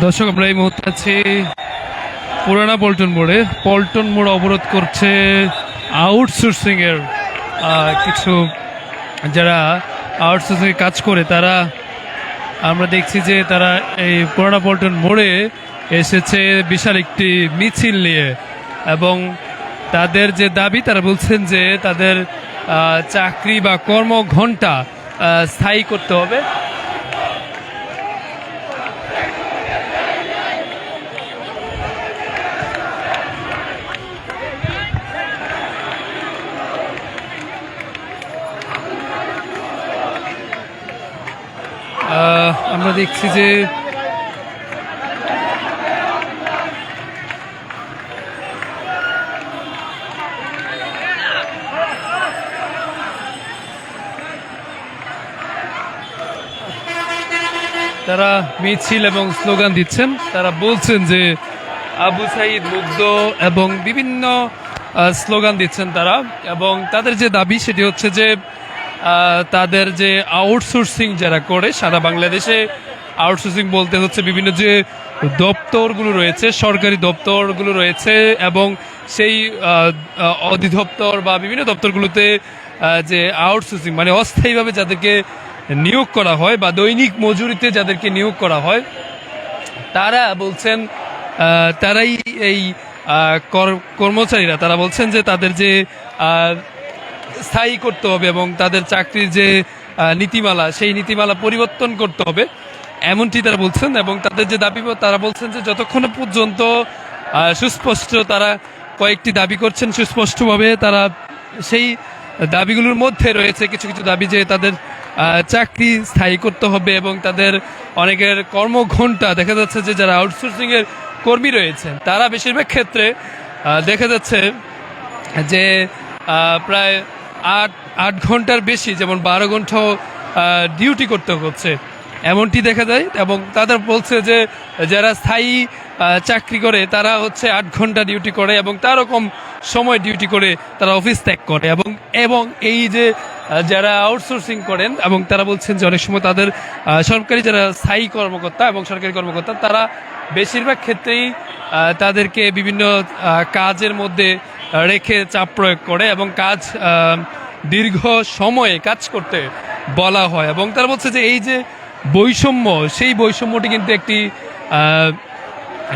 দর্শক আমরা এই মুহূর্তে আছি পুরানা পল্টন মোড়ে। পল্টন মোড় অবরোধ করছে আউটসোর্সিং এর কিছু যারা আউটসোর্সিং কাজ করে তারা আমরা দেখছি যে তারা এই পুরানা পল্টন মোড়ে এসেছে বিশাল একটি মিছিল নিয়ে এবং তাদের যে দাবি তারা বলছেন যে তাদের চাকরি বা কর্মঘণ্টা আহ, স্থায়ী করতে হবে। আমরা দেখছি যে তারা মিছিল এবং স্লোগান দিচ্ছেন। তারা বলছেন যে আবু সাইদ মুগ্ধ এবং বিভিন্ন স্লোগান দিচ্ছেন তারা এবং তাদের যে দাবি সেটি হচ্ছে যে তাদের যে আউটসোর্সিং যারা করে, সারা বাংলাদেশে আউটসোর্সিং বলতে হচ্ছে বিভিন্ন যে দপ্তরগুলো রয়েছে, সরকারি দপ্তরগুলো রয়েছে এবং সেই অধিদপ্তর বা বিভিন্ন দপ্তরগুলোতে যে আউটসোর্সিং মানে অস্থায়ীভাবে যাদেরকে নিয়োগ করা হয় বা দৈনিক মজুরিতে যাদেরকে নিয়োগ করা হয়, তারা বলছেন তারাই এই কর- কর্মচারীরা, তারা বলছেন যে তাদের যে স্থায়ী করতে হবে এবং তাদের চাকরির যে নীতিমালা, সেই নীতিমালা পরিবর্তন করতে হবে। এমনটি তারা বলছেন এবং তাদের যে দাবি, তারা বলছেন যে যতক্ষণ পর্যন্ত সুস্পষ্ট তারা কয়েকটি দাবি করছেন, সুস্পষ্টভাবে তারা সেই দাবিগুলোর মধ্যে রয়েছে কিছু কিছু দাবি যে তাদের চাকরি স্থায়ী করতে হবে এবং তাদের অনেকের কর্মঘণ্টা, দেখা যাচ্ছে যে যারা আউটসোর্সিংয়ের কর্মী রয়েছেন, তারা বেশিরভাগ ক্ষেত্রে দেখা যাচ্ছে যে প্রায় আট আট ঘণ্টার বেশি, যেমন বারো ঘণ্টা ডিউটি করতে হচ্ছে। এমনটি দেখা যায় এবং তাদের বলছে যে যারা স্থায়ী চাকরি করে, তারা হচ্ছে আট ঘণ্টা ডিউটি করে এবং তার রকম সময় ডিউটি করে তারা অফিস ত্যাগ করে এবং এবং এই যে যারা আউটসোর্সিং করেন এবং তারা বলছেন যে অনেক সময় তাদের সরকারি যারা স্থায়ী কর্মকর্তা এবং সরকারি কর্মকর্তা, তারা বেশিরভাগ ক্ষেত্রেই তাদেরকে বিভিন্ন কাজের মধ্যে রেখে চাপ প্রয়োগ করে এবং কাজ দীর্ঘ সময়ে কাজ করতে বলা হয়। এবং তারা বলছে যে এই যে বৈষম্য সেই বৈষম্যটি কিন্তু একটি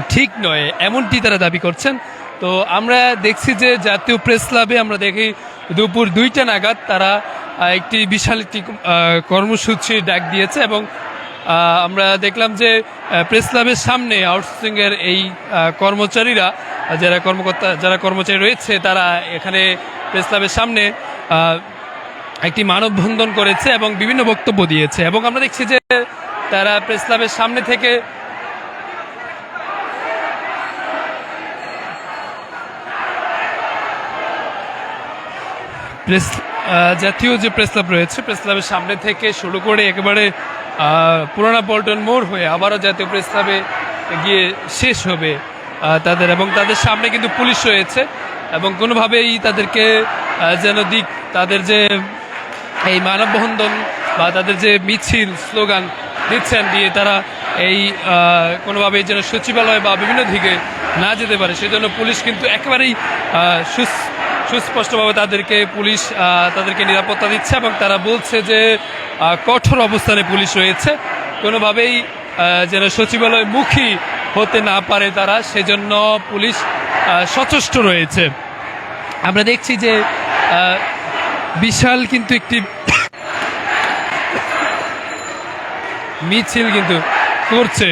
ঠিক নয় এমনটি তারা দাবি করছেন। তো আমরা দেখছি যে জাতীয় প্রেস ক্লাবে আমরা দেখি দুপুর দুইটা নাগাদ তারা একটি বিশাল একটি আহ, কর্মসূচি ডাক দিয়েছে এবং আমরা দেখলাম যে প্রেস ক্লাবের সামনে আউটসোর্সিং এর এই কর্মচারীরা, যারা কর্মকর্তা, যারা কর্মচারী রয়েছে, তারা এখানে প্রেস ক্লাবের সামনে একটি মানববন্ধন করেছে এবং বিভিন্ন বক্তব্য দিয়েছে। এবং আমরা দেখছি যে, তারা প্রেস ক্লাবের সামনে থেকে প্রেস জাতীয় যে প্রেস ক্লাব রয়েছে প্রেস ক্লাবের সামনে থেকে শুরু করে একেবারে পুরানা পল্টন মোড় হয়ে আবারও জাতীয় প্রেস ক্লাবে গিয়ে শেষ হবে তাদের এবং তাদের সামনে কিন্তু পুলিশ রয়েছে এবং কোনোভাবেই তাদেরকে যেন দিক তাদের যে এই মানববন্ধন বা তাদের যে মিছিল স্লোগান দিচ্ছেন দিয়ে তারা এই কোনোভাবেই যেন সচিবালয় বা বিভিন্ন দিকে না যেতে পারে সেজন্য পুলিশ কিন্তু একেবারেই আহ, সুস- সুস্পষ্টভাবে তাদেরকে পুলিশ তাদেরকে নিরাপত্তা দিচ্ছে এবং তারা বলছে যে কঠোর অবস্থানে পুলিশ রয়েছে। কোনোভাবেই যেন সচিবালয় মুখী হতে না পারে তারা, সেজন্য পুলিশ সচেষ্ট রয়েছে। আমরা দেখছি যে বিশাল কিন্তু একটি মিছিল কিন্তু করছে।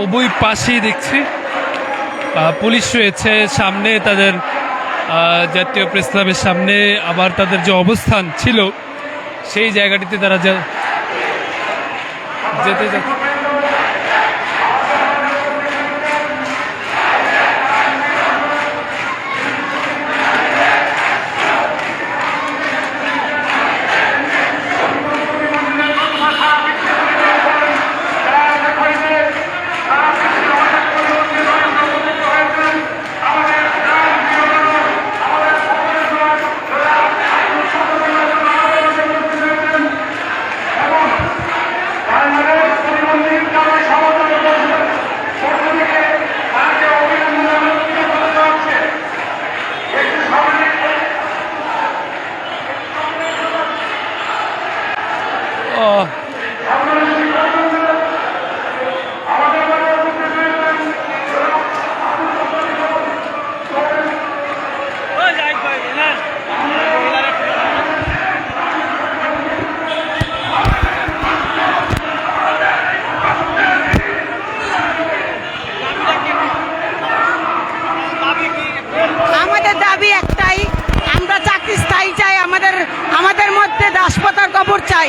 উভয় পাশেই দেখছি। পুলিশ রয়েছে সামনে, তাদের জাতীয় প্রেস ক্লাবের সামনে। আবার তাদের যে অবস্থান ছিল, সেই জায়গাটিতে তারা যেতে যা- আহ, আমাদের দাবি একটাই। আমরা চাকরি স্থায়ী চাই, আমাদের আমাদের মধ্যে দাসপতার কবর চাই।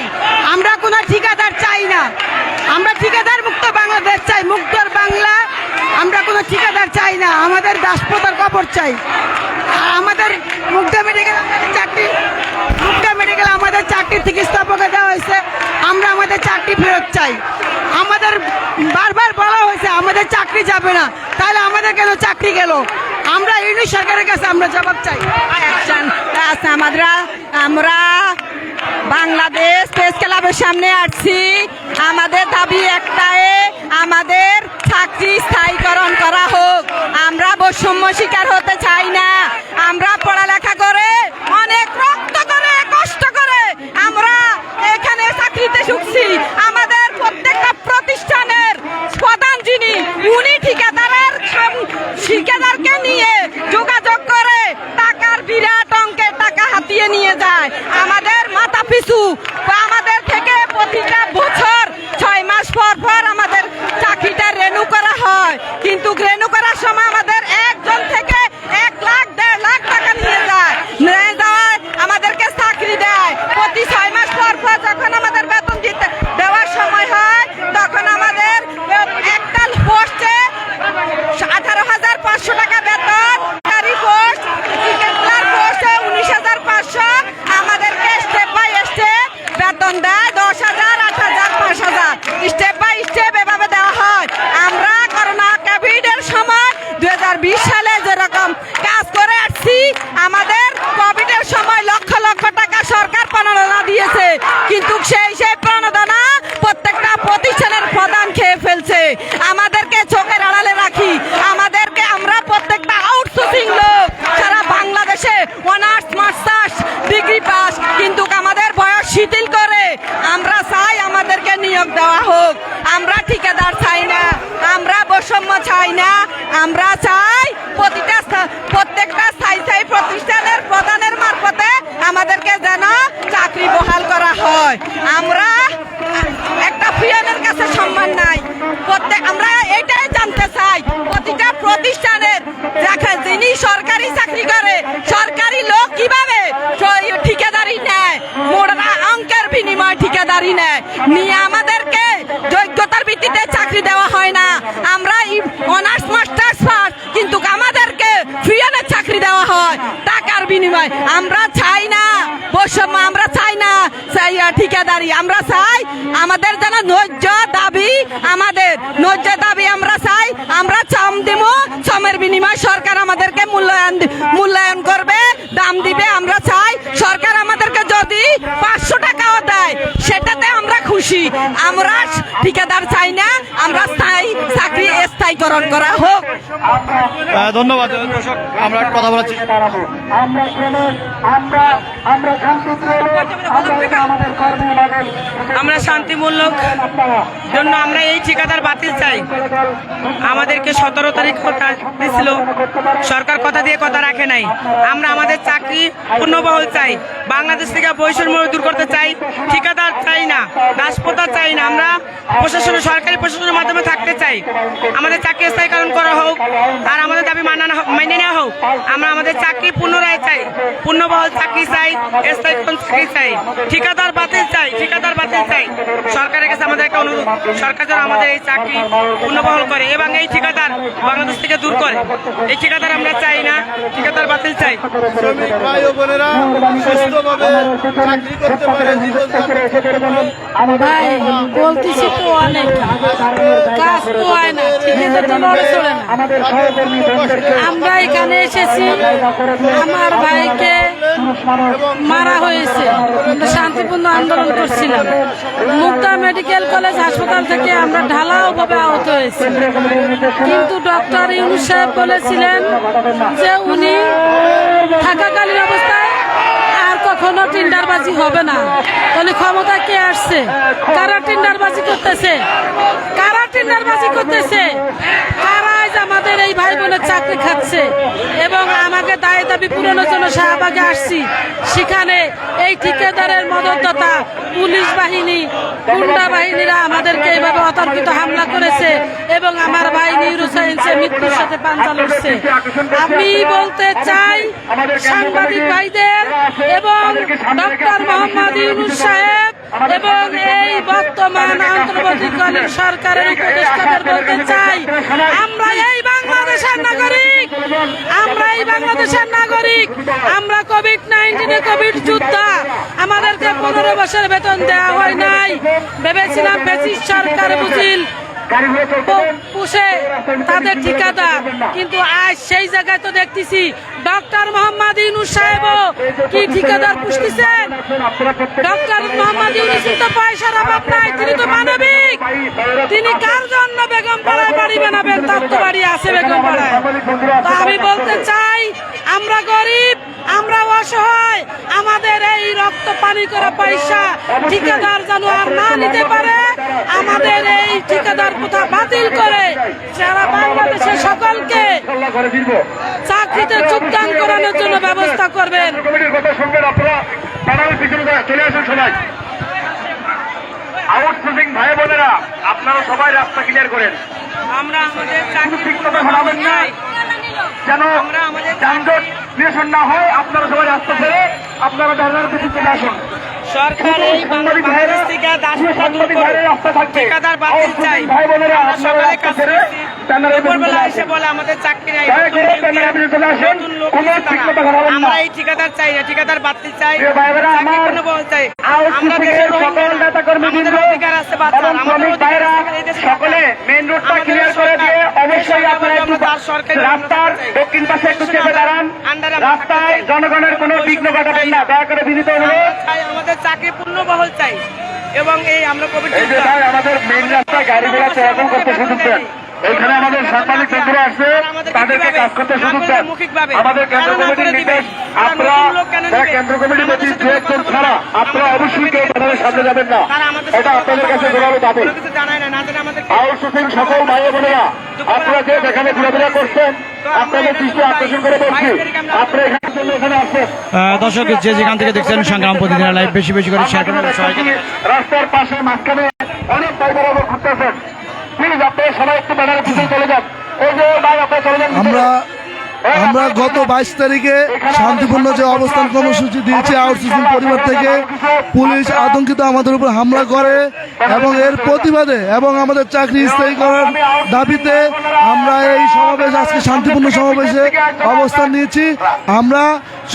আমরা কোনো ঠিকাদার চাই না। আমরা ঠিকাদার মুক্ত বাংলাদেশ চাই মুক্তর বাংলা। আমরা কোনো ঠিকাদার চাই না, আমাদের দাসপতার কবর চাই। আর আমাদের মুগ্ধা মেডিকেল, আমাদের চাকরি, মুগ্ধা মেডিকেল আমাদের চাকরি থেকে স্থাপকে দেওয়া হয়েছে। আমরা আমাদের চাকরি ফেরত চাই। আমাদের বারবার বলা হয়েছে, আমাদের চাকরি যাবে না। তাহলে আমাদের কেন চাকরি গেল? আমরা ইউনি সরকারের কাছে আমরা জবাব চাই। আমরা আমরা বাংলাদেশ প্রেস ক্লাবের সামনে আসছি। আমাদের দাবি একটাই, আমাদের চাকরি স্থায়ীকরণ করা হোক। আমরা বৈষম্য শিকার হতে চাই না। আমরা পড়ালেখা করে অনেক রক্ত করে কষ্ট করে আমরা এখানে চাকরিতে ঢুকছি। বিনিময়। আমরা চাই না, বৈষম্য আমরা চাই না। ঠিকাদারি, আমরা চাই আমাদের যেন ন্যায্য দাবি আমাদের। ন্যায্য দাবি আমরা চাই, আমরা চাম দেবো। শ্রমের বিনিময় সরকার আমাদেরকে মূল্যায়ন মূল্যায়ন করবে, দাম দিবে, আমরা চাই সরকার আমাদেরকে যদি পাঁচশো টাকাও দেয় সেটাতে আমরা খুশি। আমরা ঠিকাদার চাই না আমরা স্থায়ী চাকরি স্থায়ীকরণ করা হোক। ধন্যবাদ দর্শক আমরা কথা বলাচ্ছি। আমরা আমরা আমরা আমরা এটা আমাদের কর্মী বাদল। আমরা শান্তিমূলক জন্য আমরা এই ঠিকাদার বাতিল চাই। আমাদেরকে সতেরো তারিখ কথা দিছিল। সরকার কথা দিয়ে কথা রাখে নাই। আমরা আমাদের চাকরি পূর্ণবহল চাই। বাংলাদেশ থেকে বৈষম্য দূর করতে চাই, ঠিকাদার চাই না দাসপোতা চাই না, আমরা প্রশাসনের, সরকারি প্রশাসনের মাধ্যমে থাকতে চাই। আমাদের চাকরি স্থায়ীকরণ করা হোক, আর আমাদের দাবি হোক- মেনে নেওয়া হোক, আমরা আমাদের চাকরি পুনরায় চাই, পূর্ণবহল চাকরি চাই, স্থায়ীকরণ চাকরি চাই, ঠিকাদার বাতিল চাই, ঠিকাদার বাতিল চাই। সরকারের কাছে আমাদের একটা অনুরোধ, সরকার যেন আমাদের এই চাকরি পুনর্বহল করে এবং এই ঠিকাদার বাংলাদেশ থেকে দূর করে। এই ঠিকাদার আমরা চাই না, ঠিকাদার বাতিল চাই। শ্রমিক ভাই বোনেরা, সুস্থভাবে বলতেছি অনেক আমরা এখানে এসেছি আমার ভাইকে মারা হয়েছে শান্তিপূর্ণ আন্দোলন করছিলাম মুক্তা মেডিকেল কলেজ হাসপাতাল থেকে আমরা ঢালাও ঢালাওভাবে আহত হয়েছি। কিন্তু ডক্টর ইউনুস সাহেব বলেছিলেন যে উনি থাকাকালীন অবস্থায় আর কখনো টেন্ডারবাজি হবে না। তাহলে ক্ষমতা কে আসছে? কারা টেন্ডারবাজি করতেছে? কারা টেন্ডারবাজি করতেছে? কারা আজ আমাদের এই ভাই বোনের চাকরি খাচ্ছে এবং আমাকে দায় দাবি পূরণের জন্য শাহবাগে আসছি। সেখানে এই ঠিকাদারের মদতদাতা পুলিশ বাহিনী, গুন্ডা বাহিনীরা আমাদেরকে এইভাবে অতর্কিত হামলা করেছে এবং আমার ভাই নিউরো সায়েন্সে মৃত্যুর সাথে পাঞ্জা লড়ছে। আমি বলতে চাই সাংবাদিক ভাইদের এবং ডক্টর মোহাম্মদ ইউনুস সাহেব এবং এই বর্তমান অন্তর্বর্তীকালীন সরকারের উপদেষ্টাদের বলতে চাই আমরা এই বাংলাদেশের নাগরিক, আমরা এই বাংলাদেশের নাগরিক, আমরা কোভিড নাইন্টিনে কোভিড যোদ্ধা। আমাদেরকে পনেরো বছর বেতন দেওয়া হয় নাই। ভেবেছিলাম বেশি সরকার বুঝিল পুষে, তাদের ঠিকাদার। কিন্তু আজ সেই জায়গায় তো দেখতেছি ডক্টর মোহাম্মদ ইউনুস সাহেবও কি ঠিকাদার পুষতেছেন? ডক্টর মোহাম্মদ ইউনুস তো পয়সার অভাব নাই, তিনি তো মানবিক। তিনি কার জন্য বেগম পাড়ায় বাড়ি বানাবেন? তার তো বাড়ি আছে বেগম পাড়ায়। তো আমি বলতে চাই, আমরা গরিব আমরা অসহায়। আমাদের এই রক্ত পানি করা পয়সা ঠিকাদার যেন আর না নিতে পারে আমাদের এই ঠিকাদার প্রথা বাতিল করে সারা বাংলাদেশের সকলকে চাকরিতে যোগদান করানোর জন্য ব্যবস্থা করবেন। চলে আসুন সবাই। আউটসোর্সিং ভাই বোনেরা আপনারা সবাই রাস্তা ক্লিয়ার করেন। আমরা আমাদের চাকরি ঠিক মতো ঘোরাবেন না চাই যেন আমরা আমাদের যানজট নিরসন না হয় আপনারা সবাই রাস্তা ছেড়ে আপনারা ধর্নার পিছনে চলে আসুন। সরকার এই বাংলাদেশ থেকে রাস্তা থাকবে ঠিকাদার বাতিল চাই। কাছে বোনেরা আমরা এই ঠিকাদার চাই না ঠিকাদার চাই। চাই। আমরা সকল। রোডটা ক্লিয়ার করে দিয়ে অবশ্যই আপনারা একটু রাস্তার দক্ষিণ পাশে একটু চেপে দাঁড়ান। রাস্তায় জনগণের কোনো বিঘ্ন ঘটাবেন না। দয়া করে বিনীত অনুরোধ। আমাদের চাকরি পূর্ণবহল চাই। এবং এই আমরা কোভিড আমাদের মেন রাস্তায় গাড়ি ঘোড়া চলাচল করতে সুযোগ দেন এখানে আমাদের সাংবাদিক বন্ধুরা আসছে তাদেরকে কাজ করতে সুযোগ দেন আমাদের কেন্দ্র কমিটির নির্দেশ আপনারা কেন্দ্র কমিটির প্রতি দু একজন ছাড়া আপনারা অবশ্যই কেউ তাদের সামনে যাবেন না। এটা আপনাদের কাছে জোরালো দাবি। আউটসোর্সিং সকল ভাই বোনেরা আপনারা যে যেখানে ঘোরাফেরা করছেন আপনাদের দৃষ্টি আকর্ষণ করে বলছি আপনারা এখানে দর্শক যে যেখান থেকে দেখছেন সংগ্রাম প্রতিদিনের লাইভ বেশি বেশি করে শেয়ার করবেন রাস্তার পাশে মাঝখানে অনেক ভাই বরাবর ঘুরতেছেন আমরা আমরা গত বাইশ তারিখে শান্তিপূর্ণ যে অবস্থান কর্মসূচি দিয়েছি আউটসোর্সিং পরিবার থেকে, পুলিশ আতঙ্কিত আমাদের উপর হামলা করে এবং এর প্রতিবাদে এবং আমাদের চাকরি স্থায়ী করার দাবিতে আমরা এই সমাবেশ, আজকে শান্তিপূর্ণ সমাবেশে অবস্থান নিয়েছি। আমরা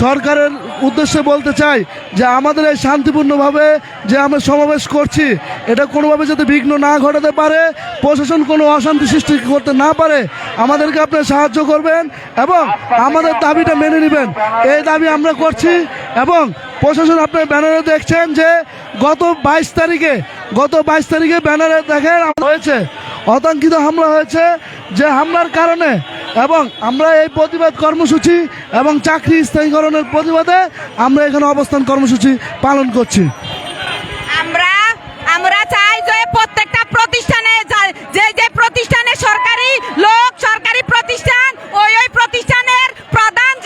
সরকারের উদ্দেশ্যে বলতে চাই যে আমাদের এই শান্তিপূর্ণভাবে যে আমরা সমাবেশ করছি, এটা কোনোভাবে যাতে বিঘ্ন না ঘটাতে পারে, প্রশাসন কোনো অশান্তি সৃষ্টি করতে না পারে, আমাদেরকে আপনি সাহায্য করবেন এবং আমাদের দাবিটা মেনে নেবেন। এই দাবি আমরা করছি এবং প্রশাসন আপনার ব্যানারে দেখছেন যে গত বাইশ তারিখে, গত বাইশ তারিখে ব্যানারে দেখেন হয়েছে। অতঙ্কিত হামলা হয়েছে যে হামলার কারণে এবং আমরা এই প্রতিবাদ কর্মসূচি এবং চাকরি স্থায়ীকরণের প্রতিবাদে আমরা এখানে অবস্থান কর্মসূচি পালন করছি। প্রতিষ্ঠানে যা- যে প্রতিষ্ঠানে সরকারি লোক, সরকারি প্রতিষ্ঠান ওই ওই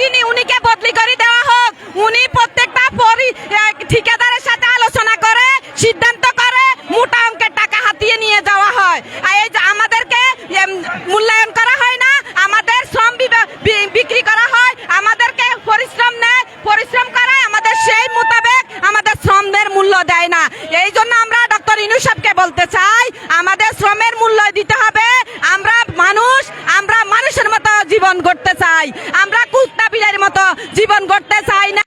যিনি উনিকে বদলি করে দেওয়া হোক উনি প্রত্যেকটা ঠিকাদারের সাথে আলোচনা করে সিদ্ধান্ত করে মোটা অঙ্কের টাকা হাতিয়ে নিয়ে যাওয়া হয়। আর এই যে আমাদেরকে মূল্যায়ন করা হয় না, আমাদের শ্রম বিক্রি করা হয়, আমাদেরকে পরিশ্রম নেয়, পরিশ্রম করায় আমাদের সেই মোতাবেক আমাদের শ্রমের মূল্য দেয় না। এই জন্য আমরা ডক্টর ইনু সাহেবকে বলতে চাই, আমাদের শ্রমের মূল্য দিতে হবে, আমরা মানুষ, আমরা মানুষের মতো জীবন গড়তে চাই, আমরা কুত্তা বিড়ার মতো জীবন গড়তে চাই না,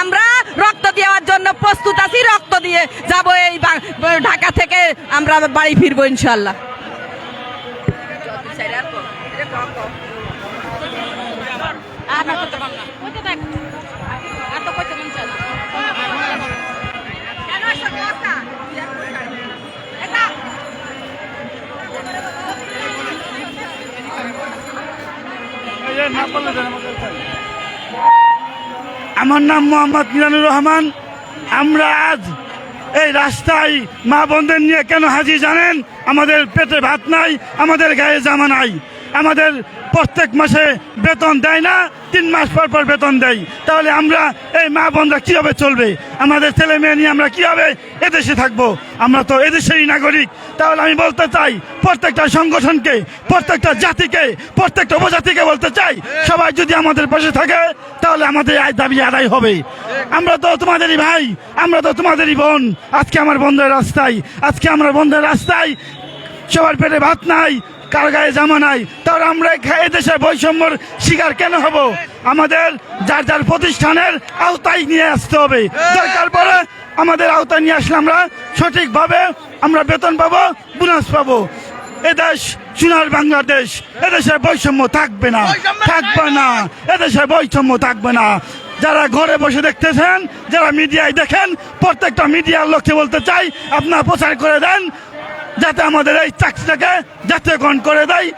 আমরা রক্ত দেওয়ার জন্য প্রস্তুত আছি রক্ত দিয়ে যাব এই বা- ঢাকা থেকে আমরা বাড়ি ফিরবো ইনশাল্লাহ আমার নাম মোহাম্মদ মিলানুর রহমান। আমরা আজ এই রাস্তায় মা বোনদের নিয়ে কেন হাজির জানেন? আমাদের পেটে ভাত নাই, আমাদের গায়ে জামা নাই। আমাদের প্রত্যেক মাসে বেতন দেয় না, তিন মাস পর পর বেতন দেয়। তাহলে আমরা এই মা বোনরা কীভাবে চলবে? আমাদের ছেলে মেয়ে নিয়ে আমরা কীভাবে এদেশে থাকব? আমরা তো এদেশেরই নাগরিক। তাহলে আমি বলতে চাই, প্রত্যেকটা সংগঠনকে, প্রত্যেকটা জাতিকে, প্রত্যেকটা উপজাতিকে বলতে চাই, সবাই যদি আমাদের পাশে থাকে, তাহলে আমাদের আয় দাবি আদায় হবে। আমরা তো তোমাদেরই ভাই, আমরা তো তোমাদেরই বোন। আজকে আমার বন্ধের রাস্তায়, আজকে আমরা বন্ধের রাস্তায় সবার পেটে ভাত নাই কার গায়ে জামা নাই তাহলে আমরা এই দেশে বৈষম্যর শিকার কেন হব? আমাদের যার যার প্রতিষ্ঠানের আওতায় নিয়ে আসতে হবে। দরকার পরে আমাদের আওতায় নিয়ে আসলে আমরা সঠিকভাবে আমরা বেতন পাবো বোনাস পাবো। এদেশ সোনার বাংলাদেশ এদেশে বৈষম্য থাকবে না থাকবে না এদেশে বৈষম্য থাকবে না। যারা ঘরে বসে দেখতেছেন যারা মিডিয়ায় দেখেন প্রত্যেকটা মিডিয়ার লক্ষ্যে বলতে চাই আপনারা প্রচার করে দেন যাতে আমাদের এই চাকরিটাকে জাতীয়করণ করে দেয়,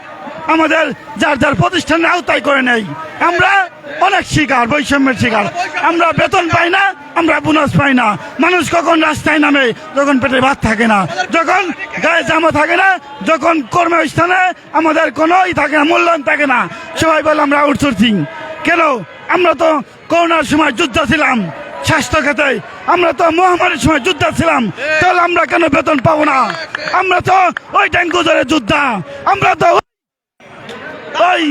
আমাদের যার যার প্রতিষ্ঠানের আওতায় করে নেই আমরা অনেক শিকার, বৈষম্যের শিকার। আমরা বেতন পাই না, আমরা বোনাস পাই না। মানুষ কখন রাস্তায় নামে, যখন পেটে ভাত থাকে না। যখন গায়ে জামা থাকে না, যখন কর্মস্থানে আমাদের কোনোই থাকে না মূল্যায়ন থাকে না। সবাই বলে, আমরা আউটসোর্সিং কেন? আমরা তো করোনার সময় যুদ্ধ ছিলাম। স্বাস্থ্য খাতে। আমরা তো মহামারীর সময় যুদ্ধ ছিলাম। তাহলে আমরা কেন বেতন পাবো না? আমরা তো ওই ডেঙ্গু জ্বরে যোদ্ধা। আমরা তো ওই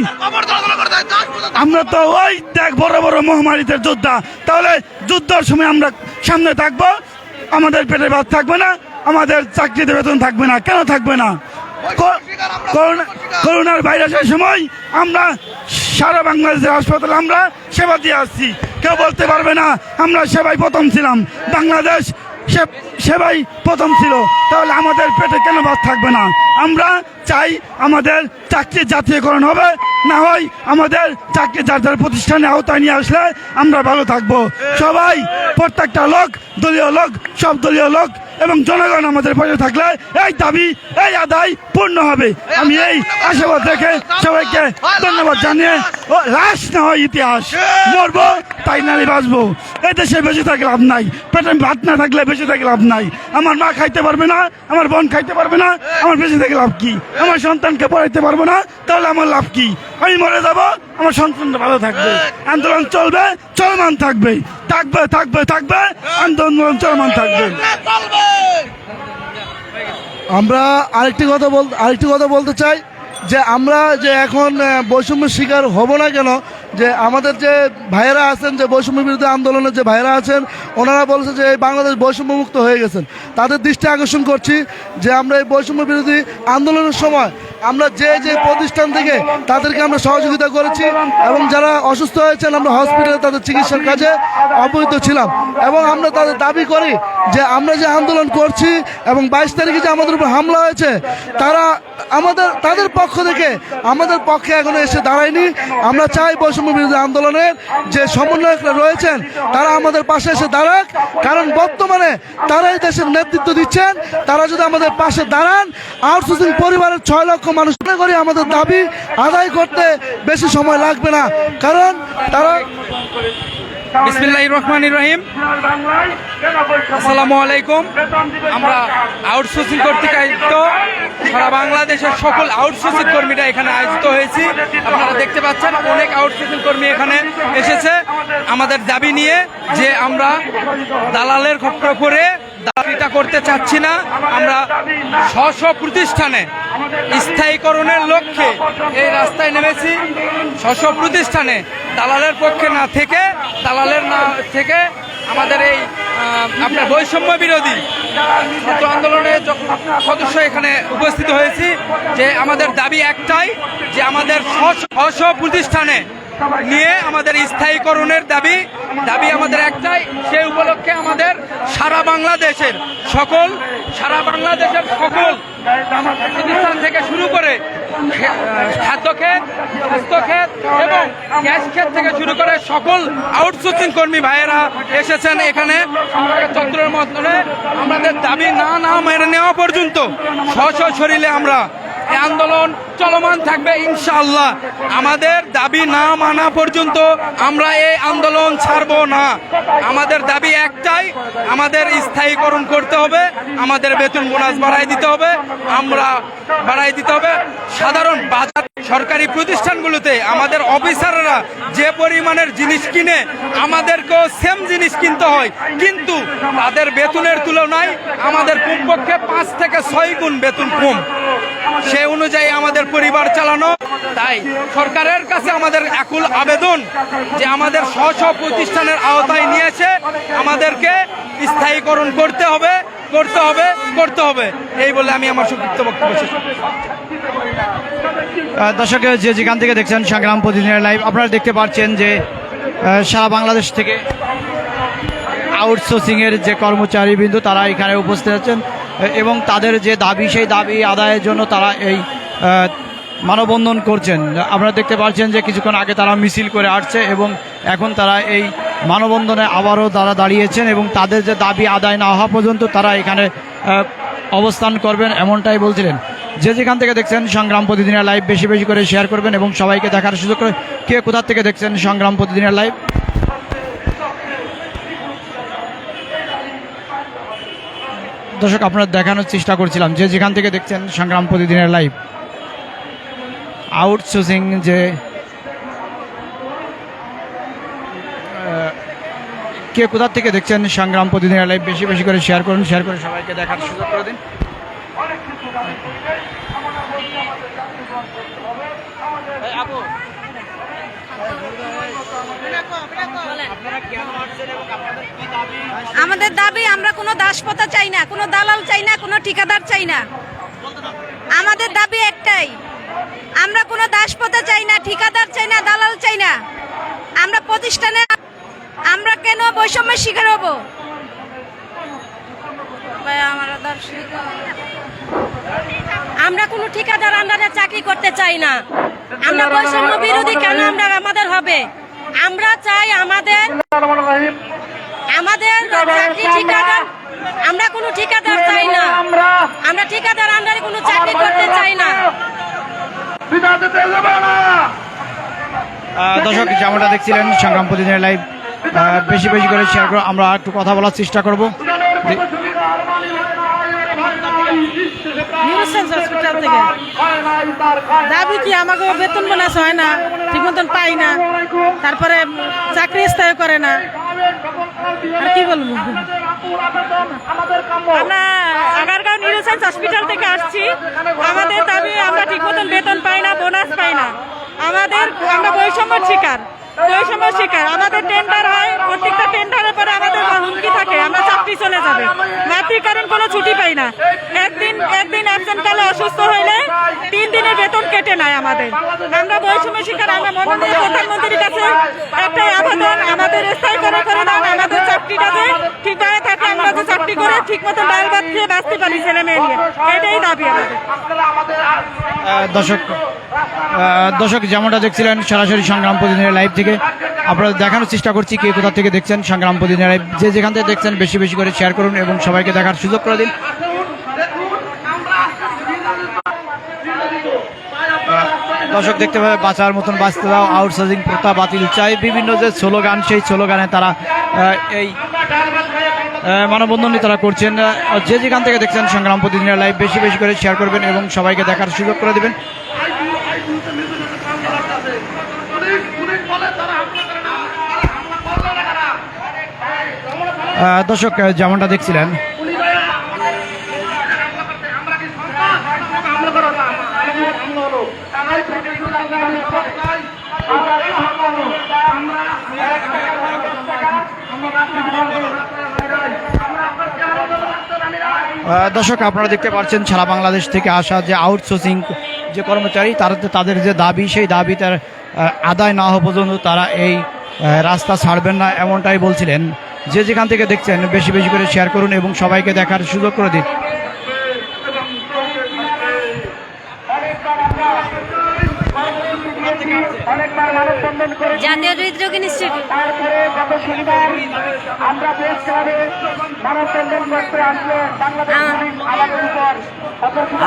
আমরা তো ওই দেখ বড় বড় মহামারীতে যোদ্ধা। তাহলে যুদ্ধের সময় আমরা সামনে থাকব। আমাদের পেটে ভাত থাকবে না। আমাদের চাকরিতে বেতন থাকবে না। কেন থাকবে না? করোনার ভাইরাসের সময় আমরা সারা বাংলাদেশের হাসপাতালে আমরা সেবা দিয়ে আসছি। কেউ বলতে পারবে না, আমরা সেবাই প্রথম ছিলাম। বাংলাদেশ সেবাই প্রথম ছিল। তাহলে আমাদের পেটে কেন ভাত থাকবে না? আমরা চাই আমাদের চাকরি জাতীয়করণ হবে। না হয় আমাদের চাকরি যার যার প্রতিষ্ঠানে আওতায় নিয়ে আসলে আমরা ভালো থাকব। সবাই, প্রত্যেকটা লোক, দলীয় লোক, সব দলীয় লোক এবং জনগণ আমাদের পাশে থাকলে এই দাবি, এই আদায় পূর্ণ হবে। আমি এই আশাবাদ রেখে সবাইকে ধন্যবাদ জানিয়ে ও লাশ না হয় ইতিহাস, মরবো, তাই নারী বাঁচবো। এই দেশে বেঁচে থাকলে লাভ নাই পেটে ভাত না থাকলে বেঁচে থাকলে লাভ নাই। আমার মা খাইতে পারবে না, আমার বোন খাইতে পারবে না, আমার বেঁচে থেকে লাভ কি? আমার সন্তানকে পড়াইতে পারব না, তাহলে আমার লাভ কি? আমি মরে যাব, আমার সন্তানটা ভালো থাকবে। আন্দোলন চলবে, চলমান থাকবে। থাকবে থাকবে থাকবে, আন্দোলন চলমান থাকবে। আমরা আরেকটি কথা বল আরেকটি কথা বলতে চাই যে আমরা যে এখন বৈষম্য শিকার হব না কেন যে আমাদের যে ভাইয়েরা আছেন, যে বৈষম্য বিরোধী আন্দোলনের যে ভাইয়েরা আছেন, ওনারা বলছে যে এই বাংলাদেশ বৈষম্যমুক্ত হয়ে গেছেন। তাদের দৃষ্টি আকর্ষণ করছি যে আমরা এই বৈষম্য বিরোধী আন্দোলনের সময় আমরা যে যে প্রতিষ্ঠান থেকে তাদেরকে আমরা সহযোগিতা করেছি এবং যারা অসুস্থ হয়েছেন, আমরা হসপিটালে তাদের চিকিৎসার কাজে অবহিত ছিলাম। এবং আমরা তাদের দাবি করি যে আমরা যে আন্দোলন করছি এবং বাইশ তারিখে যে আমাদের উপর হামলা হয়েছে, তারা আমাদের, তাদের পক্ষ থেকে আমাদের পক্ষে এখনও এসে দাঁড়ায়নি। আমরা চাই বৈষম্য বিরোধী আন্দোলনের যে সমন্বয়করা রয়েছেন, তারা আমাদের পাশে এসে দাঁড়াক। কারণ বর্তমানে তারাই দেশের নেতৃত্ব দিচ্ছেন। তারা যদি আমাদের পাশে দাঁড়ান আউটসোর্সিং পরিবারের ছয় লক্ষ মানুষ, মনে করি আমাদের দাবি আদায় করতে বেশি সময় লাগবে না। কারণ তারা বিসমিল্লাহ রহমান রহিম। আসসালামু আলাইকুম। আমরা আউটসোর্সিং কর্তৃক আয়োজিত সারা বাংলাদেশের সকল আউটসোর্সিং কর্মীরা এখানে আয়োজিত হয়েছি। আপনারা দেখতে পাচ্ছেন অনেক আউটসোর্সিং কর্মী এখানে এসেছে। আমাদের দাবি নিয়ে যে আমরা দালালের খপ্পর করে দাবিটা করতে চাচ্ছি না। আমরা স্ব প্রতিষ্ঠানে স্থায়ীকরণের লক্ষ্যে এই রাস্তায় নেমেছি। স্ব প্রতিষ্ঠানে দালালের পক্ষে না থেকে, দালালের না থেকে আমাদের এই আপনার বৈষম্য বিরোধী ছাত্র আন্দোলনের সদস্য এখানে উপস্থিত হয়েছি, যে আমাদের দাবি একটাই, যে আমাদের স্ব প্রতিষ্ঠানে নিয়ে আমাদের স্থায়ীকরণের দাবি দাবি আমাদের একটাই সেই উপলক্ষে আমাদের সারা বাংলাদেশের সকল, সারা বাংলাদেশের সকল প্রতিষ্ঠান থেকে শুরু করে খে- খাদ্য ক্ষেত স্বাস্থ্য ক্ষেত এবং গ্যাস ক্ষেত থেকে শুরু করে সকল আউটসোর্সিং কর্মী ভাইয়েরা এসেছেন এখানে। চন্দ্রের মাধ্যমে আমাদের দাবি না না মেনে নেওয়া পর্যন্ত স্ব শরীরে আমরা এই আন্দোলন চলমান থাকবে ইনশাল্লাহ আমাদের দাবি না মানা পর্যন্ত আমরা এই আন্দোলন ছাড়ব না। আমাদের দাবি একটাই, আমাদের স্থায়ীকরণ করতে হবে, আমাদের বেতন বোনাস বাড়াই দিতে হবে, আমরা বাড়াই দিতে হবে। সাধারণ বাজার সরকারি প্রতিষ্ঠানগুলোতে আমাদের অফিসাররা যে পরিমাণের জিনিস কিনে, আমাদেরকেও সেম জিনিস কিনতে হয়। কিন্তু তাদের বেতনের তুলনায় আমাদের কমপক্ষে পাঁচ থেকে ছয় গুণ বেতন কম। সে অনুযায়ী আমাদের পরিবার চালানো। তাই সরকারের কাছে আমাদের একুল আবেদন যে আমাদের স্ব স্ব প্রতিষ্ঠানের আওতায় নিয়েছে আমাদেরকে স্থায়ীকরণ করতে হবে করতে হবে করতে হবে। এই বলে আমি আমার সংক্ষিপ্ত বক্তব্য শেষ দর্শক, যে যেখান থেকে দেখছেন সংগ্রাম প্রতিদিনের লাইভ, আপনারা দেখতে পাচ্ছেন যে সারা বাংলাদেশ থেকে আউটসোর্সিং এর যে কর্মচারী বিন্দু তারা এখানে উপস্থিত আছেন, এবং তাদের যে দাবি, সেই দাবি আদায়ের জন্য তারা এই মানববন্ধন করছেন। আপনারা দেখতে পাচ্ছেন যে কিছুক্ষণ আগে তারা মিছিল করে আসছে এবং এখন তারা এই মানববন্ধনে আবারও তারা দাঁড়িয়েছেন এবং তাদের যে দাবি আদায় না হওয়া পর্যন্ত তারা এখানে অবস্থান করবেন এমনটাই বলছিলেন। যে যেখান থেকে দেখছেন সংগ্রাম প্রতিদিনের লাইভ বেশি বেশি করে শেয়ার করবেন এবং সবাইকে দেখার সুযোগ করে কে কোথার থেকে দেখছেন সংগ্রাম প্রতিদিনের লাইভ দর্শক আপনারা দেখানোর চেষ্টা করছিলাম যে যেখান থেকে দেখছেন সংগ্রাম প্রতিদিনের লাইভ আউটসোর্সিং যে কে কোথার থেকে দেখছেন সংগ্রাম প্রতিদিনের লাইভ বেশি বেশি করে শেয়ার করুন শেয়ার করে সবাইকে দেখার সুযোগ করে দিন। আমাদের দাবি আমরা কোনো দাসপতা চাই না কোনো দালাল চাই না কোনো ঠিকাদার চাই না। আমাদের দাবি একটাই আমরা কোনো দাসপতা চাই না ঠিকাদার চাই না দালাল চাই না। আমরা প্রতিষ্ঠানে আমরা কেন বৈষম্যের শিকার হব? ভাই, আমার আধার আমরা কোনো ঠিকাদার আন্ডারে চাকরি করতে চাই না। আমরা বৈষম্য বিরোধী কেন আমরা আমাদের হবে? আমরা চাই আমাদের আমাদের চাকরি ঠিকাদার আমরা কোনো ঠিকাদার চাই না। আমরা ঠিকাদার আন্ডারে কোনো চাকরি করতে চাই না। দর্শক যেমনটা দেখছিলেন সংগ্রাম প্রতিদিনের লাইভ বেশি বেশি করে শেয়ার করো। আমরা একটু কথা বলার চেষ্টা করব। যে- হসপিটাল থেকে। দাবি কি আমাকে বেতন বোনাস হয় না ঠিক মতন পাই না, তারপরে চাকরি স্থায়ী করে না। আর কি বলব? আমরা আগারগাঁও নিউরোসায়েন্স হসপিটাল থেকে আসছি। আমাদের দাবি, আমরা ঠিক মতন বেতন পাই না, বোনাস পাই না। আমাদের, আমরা বৈষম্যের শিকার। বৈষম্য শিকার। আমাদের টেন্ডার হয়, প্রত্যেকটা টেন্ডারের পরে আমাদের হুমকি থাকে, আমরা চাকরি চলে যাবে। মাতৃকালীন কোনো ছুটি পাই না। একদিন একদিন অ্যাবসেন্ট কালে অসুস্থ হইলে তিন দিনের বেতন কেটে নেয় আমাদের। আমরা বৈষম্য শিকার, আমরা মাননীয় প্রধানমন্ত্রীর কাছে একটাই আবেদন, আমাদের স্থায়ী করে করে দেন আমাদের চাকরিটা যে ঠিকভাবে থাকে, আমরা যে চাকরি করে ঠিক মতো ডাল ভাত খেয়ে বাঁচতে পারি ছেলে মেয়ে নিয়ে। এটাই দাবি আমাদের। দর্শক দর্শক, যেমনটা দেখছিলেন, সরাসরি সংগ্রাম প্রতিদিনের লাইভ থেকে আপনারা দেখানোর চেষ্টা করছি কে কোথা থেকে দেখছেন সংগ্রাম প্রতিদিনের যে যেখান থেকে দেখছেন বেশি বেশি করে শেয়ার করুন এবং সবাইকে দেখার সুযোগ করে দিন। দর্শক দেখতে পাবে বাঁচার মতন বাঁচতে দাও আউটসোর্সিং প্রথা বাতিল চাই। বিভিন্ন যে স্লোগান সেই স্লোগানে তারা এই আহ, মানববন্ধনই তারা করছেন। যে যেখান থেকে দেখছেন সংগ্রাম প্রতিদিনের লাইভ বেশি বেশি করে শেয়ার করবেন এবং সবাইকে দেখার সুযোগ করে দেবেন। দর্শক যেমনটা দেখছিলেন। দর্শক আপনারা দেখতে পাচ্ছেন সারা বাংলাদেশ থেকে আসা যে আউটসোর্সিং যে কর্মচারী তারা তাদের যে দাবি সেই দাবি তার আদায় না হওয়া পর্যন্ত তারা এই রাস্তা ছাড়বেন না এমনটাই বলছিলেন। যে যেখান থেকে দেখছেন বেশি বেশি করে শেয়ার করুন এবং সবাইকে দেখার সুযোগ করে দিন। জাতীয় হৃদরোগ ইনস্টিটিউট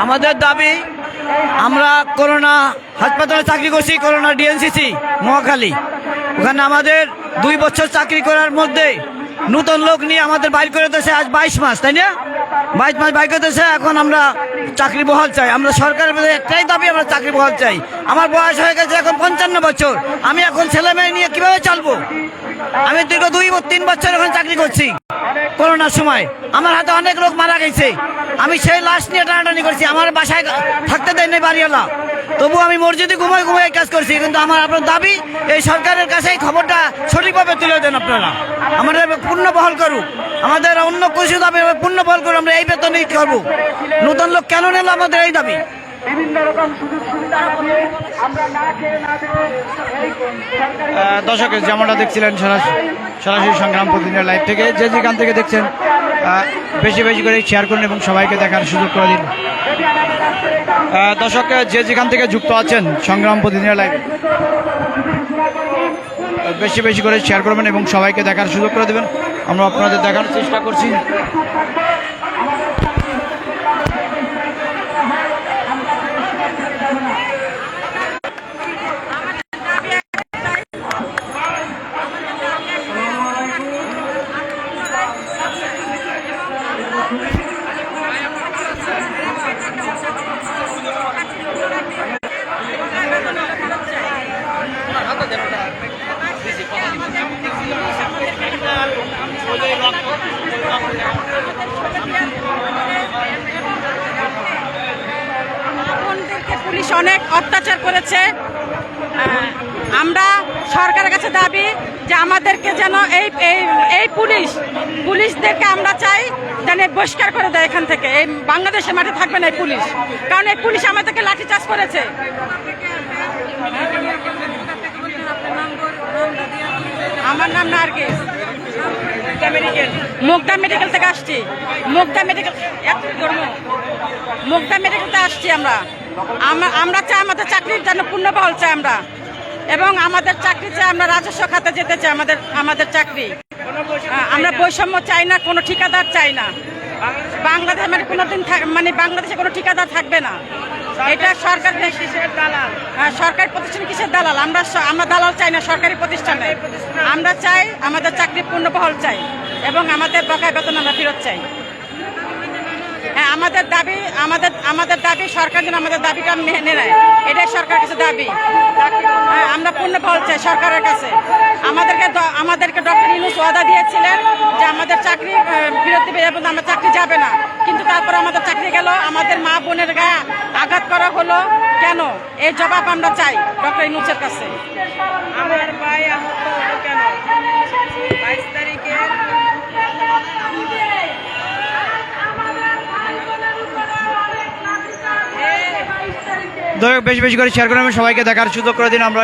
আমাদের দাবি আমরা করোনা হাসপাতালে চাকরি করছি, করোনা ডিএনসিসি, মহাখালী। ওখানে আমাদের দুই বছর চাকরি করার মধ্যে নতুন লোক নিয়ে আমাদের বাইর করে আজ বাইশ মাস, তাই না? বাইশ মাস বাইর করে এখন আমরা চাকরি বহাল চাই। আমরা সরকারের মধ্যে একটাই দাবি, আমরা চাকরি বহাল চাই। আমার বয়স হয়ে গেছে এখন পঞ্চান্ন বছর। আমি এখন ছেলে মেয়ে নিয়ে কীভাবে চলবো? আমি দীর্ঘ দুই তিন বছর এখন চাকরি করছি। করোনার সময়। আমার হাতে অনেক লোক মারা গেছে। আমি সেই লাশ নিয়ে টানাটানি করছি। আমার বাসায় থাকতে দেয় নাই বাড়িওয়ালা। তবু আমি মসজিদে ঘুমাই ঘুমাই কাজ করছি। কিন্তু আমার আপনার দাবি, এই সরকারের কাছে এই খবরটা সঠিকভাবে তুলে দেন আপনারা। আমাদের পূর্ণ বহল করুক। আমাদের অন্য কিছু দাবি পূর্ণ বহল করুক। আমরা এই বেতনেই করব। নতুন লোক কেন নিল আমাদের এই দাবি? দর্শক যেমনটা দেখছিলেন সরাসরি সংগ্রাম প্রতিদিনের লাইভ থেকে। যে যেখান থেকে দেখছেন বেশি বেশি করে শেয়ার করুন এবং সবাইকে দেখার সুযোগ করে দিন। দর্শক, যে যেখান থেকে যুক্ত আছেন সংগ্রাম প্রতিদিনের লাইভ বেশি বেশি করে শেয়ার করবেন এবং সবাইকে দেখার সুযোগ করে দেবেন। আমরা আপনাদের দেখানোর চেষ্টা করছি বোনদেরকে পুলিশ অনেক অত্যাচার করেছে। আমরা সরকারের কাছে দাবি যে আমাদেরকে যেন এই এই পুলিশ, পুলিশদেরকে আমরা চাই যেন বহিষ্কার করে দেয় এখান থেকে। এই বাংলাদেশের মাঠে থাকবে না এই পুলিশ। কারণ এই পুলিশ আমাদেরকে লাঠিচার্জ করেছে। আমার নাম নার্গিস। মুগদা মেডিকেল থেকে আসছি। মুগদা মেডিকেল মুগদা মেডিকেলতে আসছি আমরা। আমরা- চাই আমাদের চাকরির জন্য পূর্ণবহল চাই আমরা। এবং আমাদের চাকরি চাই, আমরা রাজস্ব খাতে যেতে চাই আমাদের আমাদের চাকরি। আমরা বৈষম্য চাই না, কোনো ঠিকাদার চাই না। বাংলাদেশ মানে কোনোদিন মানে বাংলাদেশে কোনো ঠিকাদার থাকবে না। এটা সরকার সরকারি প্রতিষ্ঠান কিসের দালাল? আমরা আমরা দালাল চাই না সরকারি প্রতিষ্ঠানে। আমরা চাই আমাদের চাকরি পূর্ণবহল চাই এবং আমাদের বকায় বেতন আমরা ফেরত চাই। হ্যাঁ আমাদের দাবি, আমাদের আমাদের দাবি সরকার যেন আমাদের দাবিটা মেনে নেয়। এটাই সরকারের কাছে দাবি। হ্যাঁ আমরা পূর্ণ বল চাই সরকারের কাছে। আমাদেরকে আমাদেরকে ডক্টর ইনুস ওয়াদা দিয়েছিলেন যে আমাদের চাকরি দেবে এবং আমার চাকরি যাবে না। কিন্তু তারপর আমাদের চাকরি গেল, আমাদের মা বোনের গায়ে আঘাত করা হলো। কেন? এই জবাব আমরা চাই ডক্টর ইনুচের কাছে। আমার ভাই আহত কেন? দর্শক বেশি বেশি করে শেয়ার করে আমি সবাইকে দেখার সুযোগ করে দিন আমরা